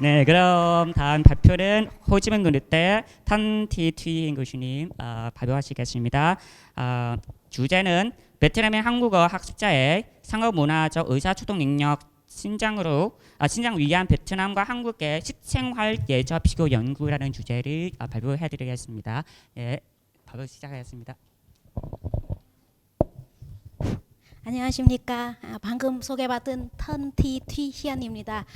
네, 그럼 다음 발표는 호지민 그룹대 탄티 트윙 교수님 아, 발표하시겠습니다. 아, 주제는 베트남의 한국어 학습자의 상업 문화적 의사 소통 능력 신장으로 아, 신장 위한 베트남과 한국의 식생활 예저 비교 연구라는 주제를 아, 발표해드리겠습니다. 네, 바로 시작하겠습니다. 안녕하십니까. 아, 방금 소개받은 턴티 튀희연입니다.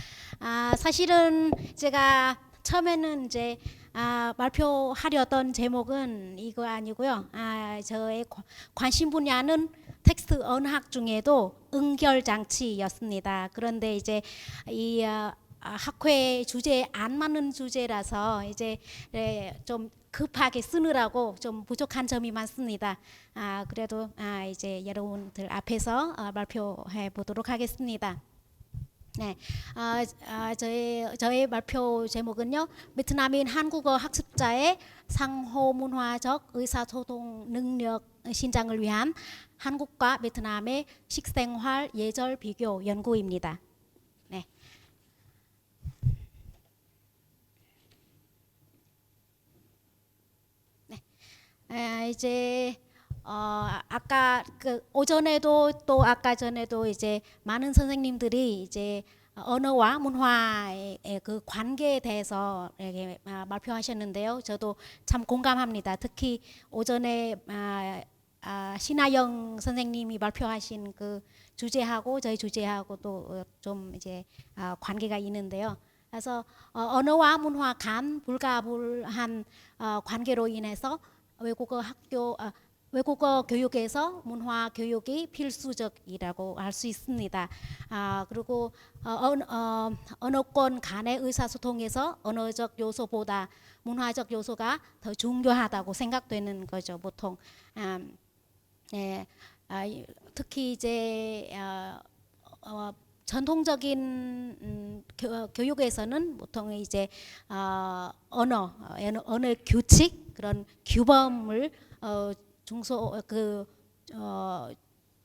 아, 사실은 제가 처음에는 이제 아, 발표하려던 제목은 이거 아니고요. 아, 저의 관- 관심 분야는 텍스트 언학 중에도 응결 장치였습니다. 그런데 이제 이 어, 아, 학회 주제에 안 맞는 주제라서 이제 예, 좀 급하게 쓰느라고 좀 부족한 점이 많습니다. 아, 그래도 아, 이제 여러분들 앞에서 어, 발표해 보도록 하겠습니다. 네, 아, 아, 저의 저의 발표 제목은요. 베트남인 한국어 학습자의 상호 문화적 의사소통 능력 신장을 위한 한국과 베트남의 식생활 예절 비교 연구입니다. 네. 아, 이제 어, 아까 그 오전에도 또 아까 전에도 이제 많은 선생님들이 이제 언어와 문화의 그 관계에 대해서 이렇게 아, 발표하셨는데요. 저도 참 공감합니다. 특히 오전에 아, 아, 신하영 선생님이 발표하신 그 주제하고 저희 주제하고 또좀 이제 아, 관계가 있는데요. 그래서 어, 언어와 문화 간 불가불한 어, 관계로 인해서 외국어 학교 아, 외국어 교육에서 문화 교육이 필수적이라고 할 수 있습니다. 아, 그리고 어, 언, 어, 언어권 간의 의사소통에서 언어적 요소보다 문화적 요소가 더 중요하다고 생각되는 거죠. 보통 아, 네, 아, 이- 특히 이제 어, 어, 전통적인 음, 교, 교육에서는 보통 이제 어, 언어, 어, 언어, 규칙 그런 규범을 어, 중소 그 어,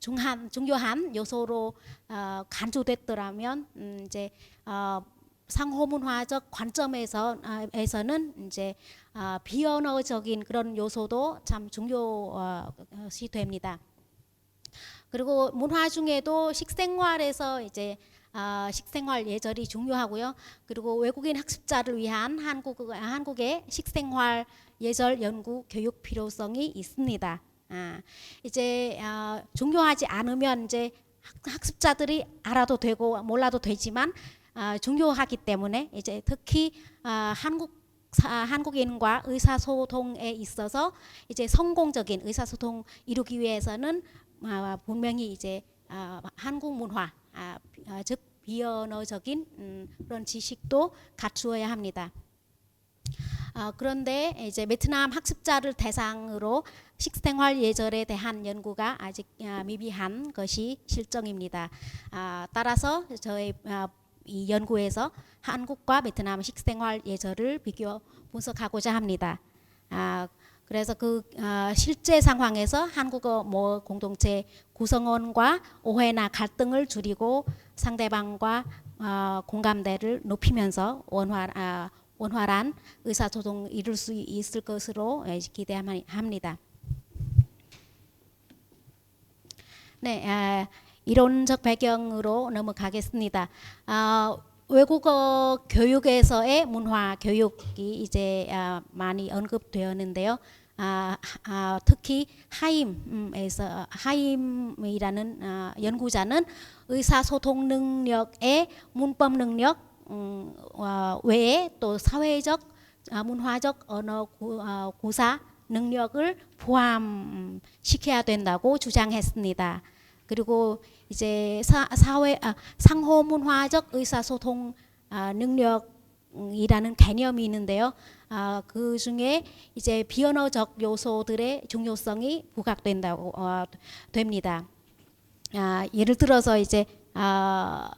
중한 중요한 요소로 어, 간주됐더라면 음, 이제 어, 상호문화적 관점에서 아, 에서는 이제 아, 비언어적인 그런 요소도 참 중요시 됩니다. 그리고 문화 중에도 식생활에서 이제 아, 식생활 예절이 중요하고요. 그리고 외국인 학습자를 위한 한국 한국의 식생활 예절 연구 교육 필요성이 있습니다. 아, 이제 아, 중요하지 않으면 이제 학- 학습자들이 알아도 되고 몰라도 되지만 아, 중요하기 때문에 이제 특히 아, 한국 사, 한국인과 의사소통에 있어서 이제 성공적인 의사소통 이루기 위해서는 아, 분명히 이제 아, 한국 문화, 아, 비- 아, 즉 비언어적인 음, 그런 지식도 갖추어야 합니다. 아, 그런데 이제 베트남 학습자를 대상으로 식생활 예절에 대한 연구가 아직 아, 미비한 것이 실정입니다. 아, 따라서 저희 아, 이 연구에서 한국과 베트남 식생활 예절을 비교 분석하고자 합니다. 아, 그래서 그 아, 실제 상황에서 한국어 모 공동체 구성원과 오해나 갈등을 줄이고 상대방과 아, 공감대를 높이면서 원활 아, 원활한 의사소통을 이룰 수 있을 것으로 예, 기대합니다. 네, 아, 이론적 배경으로 넘어가겠습니다. 아, 외국어 교육에서의 문화 교육이 이제 아, 많이 언급되었는데요. 아, 아, 특히 하임에서 하임이라는 아, 연구자는 의사소통 능력의 문법 능력 음, 어, 외에 또 사회적 아, 문화적 언어 구, 어, 구사 능력을 포함시켜야 된다고 주장했습니다. 그리고 이제 사, 사회 아, 상호 문화적 의사소통 아, 능력이라는 개념이 있는데요. 아, 그 중에 이제 비언어적 요소들의 중요성이 부각된다고 어, 됩니다. 아, 예를 들어서 이제 아,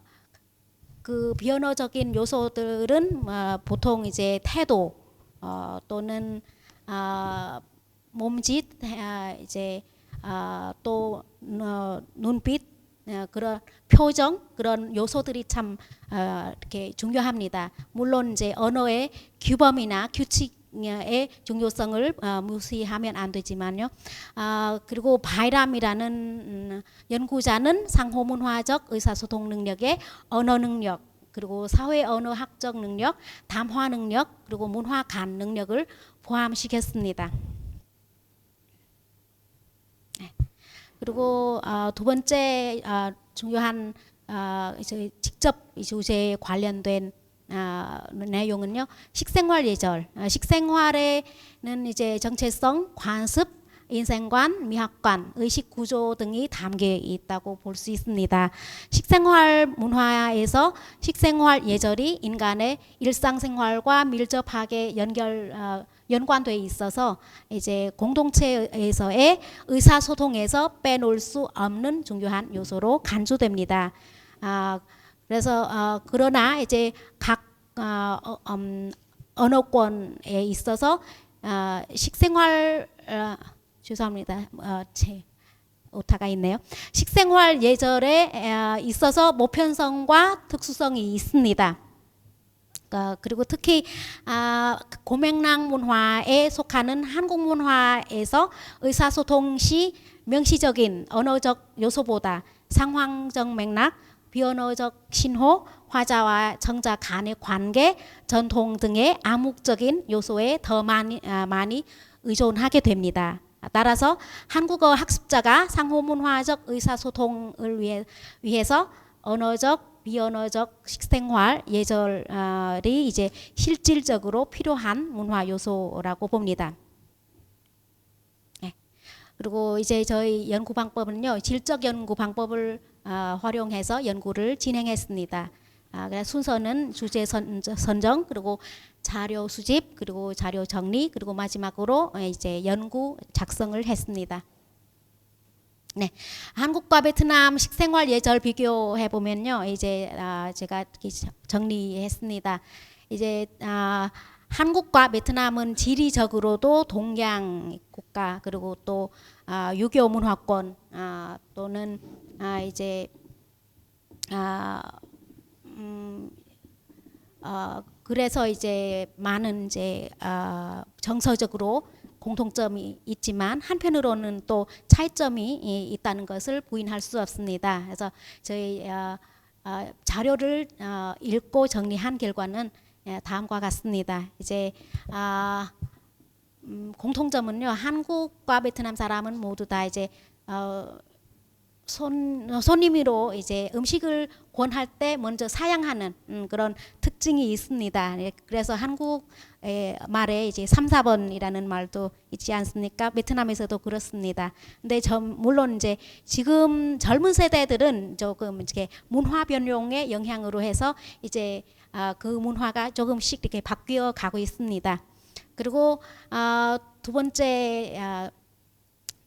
그 비언어적인 요소들은 어, 보통 이제 태도 어, 또는 아, 몸짓 아, 이제 아, 또 어, 눈빛 어, 그런 표정 그런 요소들이 참 어, 이렇게 중요합니다. 물론 이제 언어의 규범이나 규칙 의 중요성을 어, 무시하면 안 되지만요. 아, 그리고 바이람이라는 음, 연구자는 상호문화적 의사소통 능력의 언어 능력 그리고 사회 언어 학적 능력, 담화 능력 그리고 문화 간 능력을 포함시켰습니다. 그리고 어, 두 번째 어, 중요한 어, 이제 직접 이 주제에 관련된 어, 내용은요 식생활 예절. 어, 식생활에는 이제 정체성, 관습, 인생관, 미학관, 의식 구조 등이 담겨 있다고 볼 수 있습니다. 식생활 문화에서 식생활 예절이 인간의 일상생활과 밀접하게 연결 어, 연관돼 있어서 이제 공동체에서의 의사소통에서 빼놓을 수 없는 중요한 요소로 간주됩니다. 아, 그래서 어, 그러나 이제 각 어, 어, 음, 언어권에 있어서 어, 식생활 어, 죄송합니다. 어, 제 오타가 있네요. 식생활 예절에 어, 있어서 모편성과 특수성이 있습니다. 어, 그리고 특히 아, 고맥락 문화에 속하는 한국 문화에서 의사소통 시 명시적인 언어적 요소보다 상황적 맥락, 비언어적 신호, 화자와 청자 간의 관계, 전통 등의 암묵적인 요소에 더 많이, 아, 많이 의존하게 됩니다. 따라서 한국어 학습자가 상호문화적 의사소통을 위해, 위해서 언어적 비언어적 식생활 예절이 이제 실질적으로 필요한 문화 요소라고 봅니다. 네. 그리고 이제 저희 연구 방법은요 질적 연구 방법을 어, 활용해서 연구를 진행했습니다. 아, 그래서 순서는 주제 선, 선정 그리고 자료 수집 그리고 자료 정리 그리고 마지막으로 어, 이제 연구 작성을 했습니다. 네, 한국과 베트남 식생활 예절 비교해 보면요, 이제 아, 제가 정리했습니다. 이제 아, 한국과 베트남은 지리적으로도 동양 국가 그리고 또 아, 유교 문화권 아, 또는 아, 이제 아, 음, 어, 그래서 이제 많은 이제 어, 정서적으로 공통점이 있지만 한편으로는 또 차이점이 이- 있다는 것을 부인할 수 없습니다. 그래서 저희 어, 어, 자료를 어, 읽고 정리한 결과는 예, 다음과 같습니다. 이제 아, 음, 공통점은요 한국과 베트남 사람은 모두 다 이제 어, 손 손님으로 이제 음식을 권할 때 먼저 사양하는 음, 그런 특징이 있습니다. 예, 그래서 한국 에, 말에 이제 3, 4번이라는 말도 있지 않습니까? 베트남에서도 그렇습니다. 근데 저, 물론 이제 지금 젊은 세대들은 조금 이렇게 문화 변용의 영향으로 해서 이제 아, 그 문화가 조금씩 이렇게 바뀌어 가고 있습니다. 그리고 아, 두 번째 아,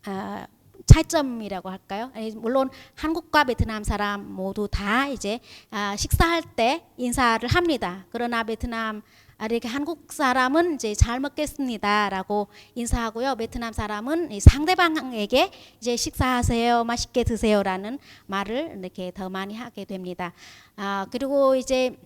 아, 차이점이라고 할까요? 물론 한국과 베트남 사람 모두 다 이제 아, 식사할 때 인사를 합니다. 그러나 베트남 아, 이렇게 한국 사람은 이제 잘 먹겠습니다라고 인사하고요. 베트남 사람은 이 상대방에게 이제 식사하세요, 맛있게 드세요라는 말을 이렇게 더 많이 하게 됩니다. 아, 그리고 이제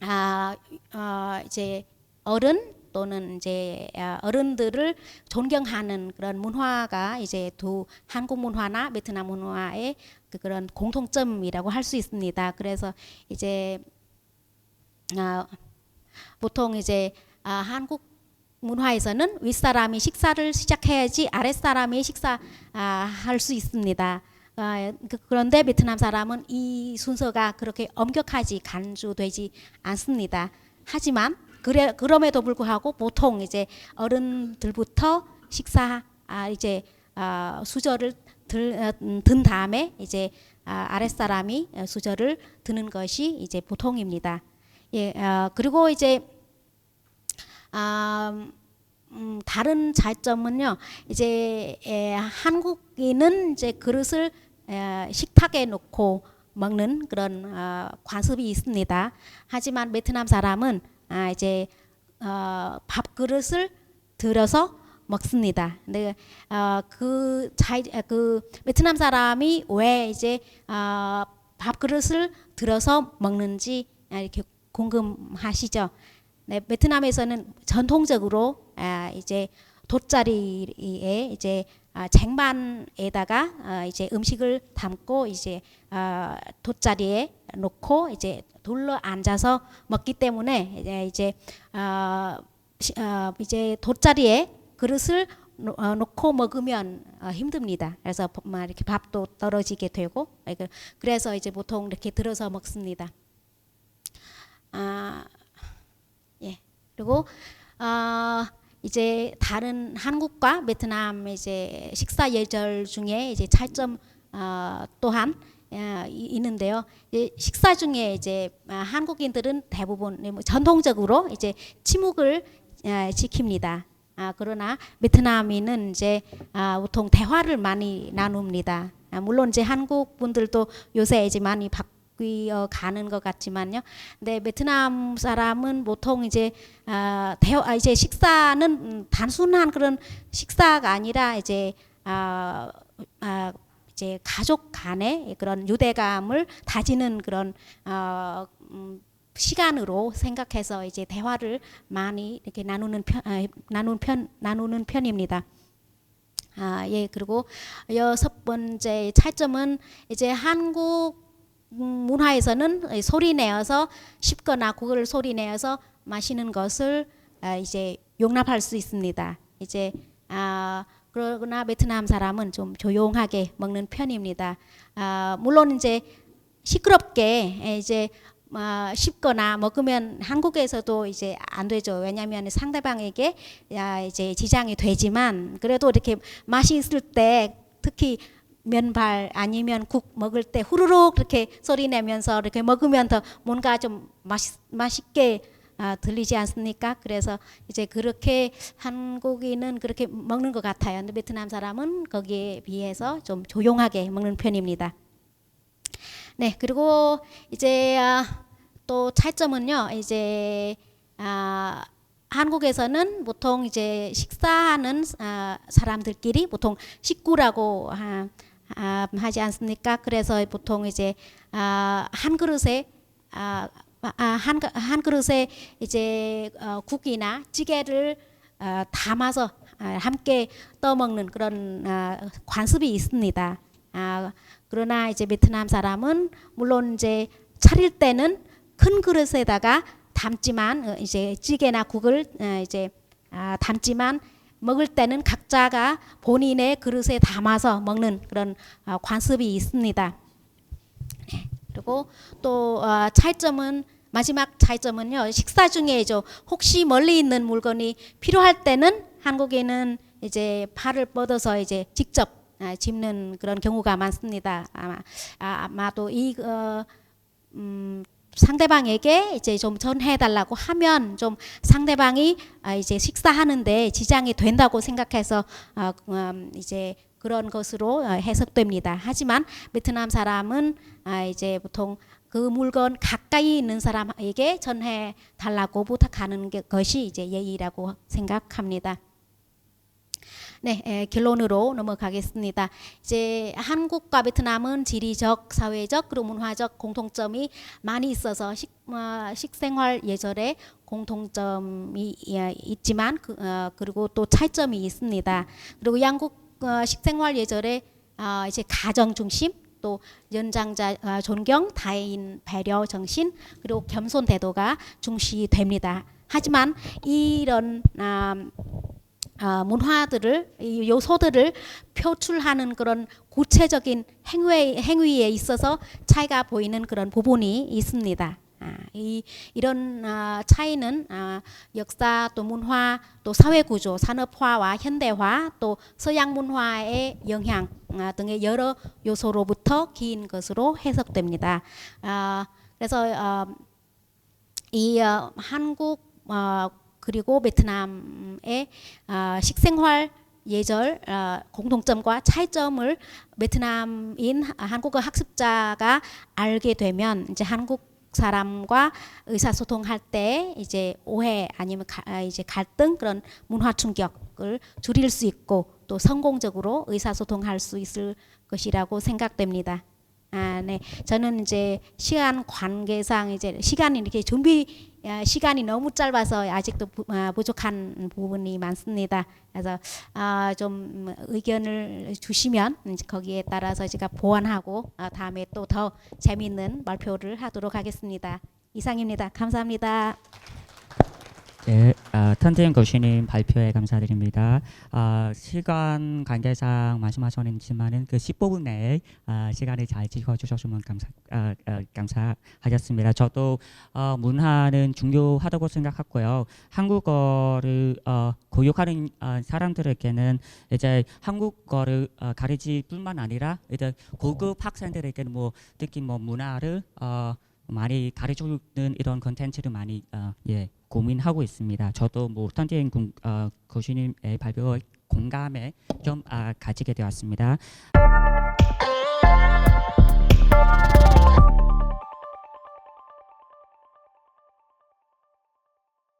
아, 어, 이제 어른 또는 이제 아, 어른들을 존경하는 그런 문화가 이제 두 한국 문화나 베트남 문화의 그 그런 공통점이라고 할 수 있습니다. 그래서 이제 아, 보통 이제 아, 한국 문화에서는 윗사람이 식사를 시작해야지 아랫사람이 식사 아, 할수 있습니다. 아, 그- 그런데 베트남 사람은 이 순서가 그렇게 엄격하지 간주되지 않습니다. 하지만 그래 그럼에도 불구하고 보통 이제 어른들부터 식사 아 이제 아, 수저를 들, 어, 음, 든 다음에 이제 아, 아랫사람이 어, 수저를 드는 것이 이제 보통입니다. 예, 어, 그리고 이제 아, 음, 다른 차이점은요. 이제 에, 한국인은 이제 그릇을 에, 식탁에 놓고 먹는 그런 어, 관습이 있습니다. 하지만 베트남 사람은 아, 이제 어, 밥 그릇을 들어서 먹습니다. 근데 어, 그 차이 아, 그 베트남 사람이 왜 이제 어, 밥 그릇을 들어서 먹는지 아, 이렇게 궁금하시죠? 네, 베트남에서는 전통적으로 아, 이제 돗자리에 이제 아, 쟁반에다가 아, 이제 음식을 담고 이제 아, 돗자리에 놓고 이제 둘러 앉아서 먹기 때문에 이제 이제 아, 시- 아, 이제 돗자리에 그릇을 놓- 어, 놓고 먹으면 어, 힘듭니다. 그래서 이렇게 밥도 떨어지게 되고 그래서 이제 보통 이렇게 들어서 먹습니다. 아, 예. 그리고 어, 이제 다른 한국과 베트남 이제 식사 예절 중에 이제 차이점 어, 또한 어, 이- 있는데요. 식사 중에 이제 아, 한국인들은 대부분 뭐 전통적으로 이제 침묵을 어, 지킵니다. 아, 그러나 베트남인은 이제 아, 보통 대화를 많이 나눕니다. 아, 물론 이제 한국 분들도 요새 이제 많이 바 뀌어 가는 것 같지만요. 근데 베트남 사람은 보통 이제 아, 대화 아, 이제 식사는 음, 단순한 그런 식사가 아니라 이제 아, 아, 이제 가족 간의 그런 유대감을 다지는 그런 어, 음, 시간으로 생각해서 이제 대화를 많이 이렇게 나누는 편 아, 나누는 편 나누는 편입니다. 아, 예, 그리고 여섯 번째 차이점은 이제 한국 음, 문화에서는 소리 내어서 씹거나 그걸 소리 내어서 마시는 것을 아, 이제 용납할 수 있습니다. 이제 아, 그러나 베트남 사람은 좀 조용하게 먹는 편입니다. 아, 물론 이제 시끄럽게 이제 어, 씹거나 먹으면 한국에서도 이제 안 되죠. 왜냐하면 상대방에게 야, 이제 지장이 되지만 그래도 이렇게 맛이 있을 때 특히 면발 아니면 국 먹을 때 후루룩 이렇게 소리 내면서 이렇게 먹으면 더 뭔가 좀 맛있, 맛있게 아, 들리지 않습니까? 그래서 이제 그렇게 한국인은 그렇게 먹는 것 같아요. 근데 베트남 사람은 거기에 비해서 좀 조용하게 먹는 편입니다. 네, 그리고 이제 아, 또 차이점은요. 이제 아, 한국에서는 보통 이제 식사하는 아, 사람들끼리 보통 식구라고 하, 아, 하지 않습니까? 그래서 보통 이제 아, 한 그릇에 아, 아, 한, 그- 한 그릇에 이제 어, 국이나 찌개를 어, 담아서 아, 함께 떠먹는 그런 아, 관습이 있습니다. 아, 그러나 이제 베트남 사람은 물론 이제 차릴 때는 큰 그릇에다가 담지만 어, 이제 찌개나 국을 어, 이제 아, 담지만 먹을 때는 각자가 본인의 그릇에 담아서 먹는 그런 어, 관습이 있습니다. 네. 그리고 또 어, 차이점은 마지막 차이점은요 식사 중에 죠 혹시 멀리 있는 물건이 필요할 때는 한국에는 이제 팔을 뻗어서 이제 직접 아, 짚는 그런 경우가 많습니다. 아마 아, 아마도 이 어, 음, 상대방에게 이제 좀 전해달라고 하면 좀 상대방이 아, 이제 식사하는데 지장이 된다고 생각해서 어, 음, 이제 그런 것으로 어, 해석됩니다. 하지만 베트남 사람은 아, 이제 보통 그 물건 가까이 있는 사람에게 전해 달라고 부탁하는 게- 것이 이제 예의라고 생각합니다. 네, 에, 결론으로 넘어가겠습니다. 이제 한국과 베트남은 지리적, 사회적, 그리고 문화적 공통점이 많이 있어서 식, 어, 식생활 예절에 공통점이 예, 있지만 그, 어, 그리고 또 차이점이 있습니다. 그리고 양국 어, 식생활 예절에 어, 이제 가정 중심 또 연장자 어, 존경, 다인 배려 정신 그리고 겸손 태도가 중시됩니다. 하지만 이런 음, 아, 문화들을 이 요소들을 표출하는 그런 구체적인 행위 행위에 있어서 차이가 보이는 그런 부분이 있습니다. 아, 이 이런 아, 차이는 아, 역사 또 문화 또 사회 구조 산업화와 현대화 또 서양 문화의 영향 아, 등의 여러 요소로부터 긴 것으로 해석됩니다. 아, 그래서 어, 이 어, 한국 어, 그리고 베트남의 어, 식생활 예절 어, 공통점과 차이점을 베트남인 한국어 학습자가 알게 되면 이제 한국 사람과 의사소통할 때 이제 오해 아니면 가, 아, 이제 갈등 그런 문화 충격을 줄일 수 있고 또 성공적으로 의사소통할 수 있을 것이라고 생각됩니다. 아, 네. 저는 이제 시간 관계상 이제 시간이 이렇게 준비 아, 시간이 너무 짧아서 아직도 부, 아, 부족한 부분이 많습니다. 그래서 아, 좀 의견을 주시면 거기에 따라서 제가 보완하고 아, 다음에 또 더 재미있는 발표를 하도록 하겠습니다. 이상입니다. 감사합니다. 네, 아, 턴트인 교수님 발표에 감사드립니다. 아, 시간 관계상 말씀하셨지만은 그 15분 내에 아, 시간을 잘 지켜주셨으면 감사 아, 아, 감사하겠습니다. 저도 어, 문화는 중요하다고 생각하고요. 한국어를 어, 교육하는 어, 사람들에게는 이제 한국어를 어, 가르칠 뿐만 아니라 이제 고급 학생들에게는 뭐 특히 뭐 문화를 어, 많이 가르쳐주는 이런 컨텐츠를 많이 어, 예 고민하고 있습니다. 저도 뭐 턴티엔 어, 교수님의 발표에 공감에 좀 아, 가지게 되었습니다.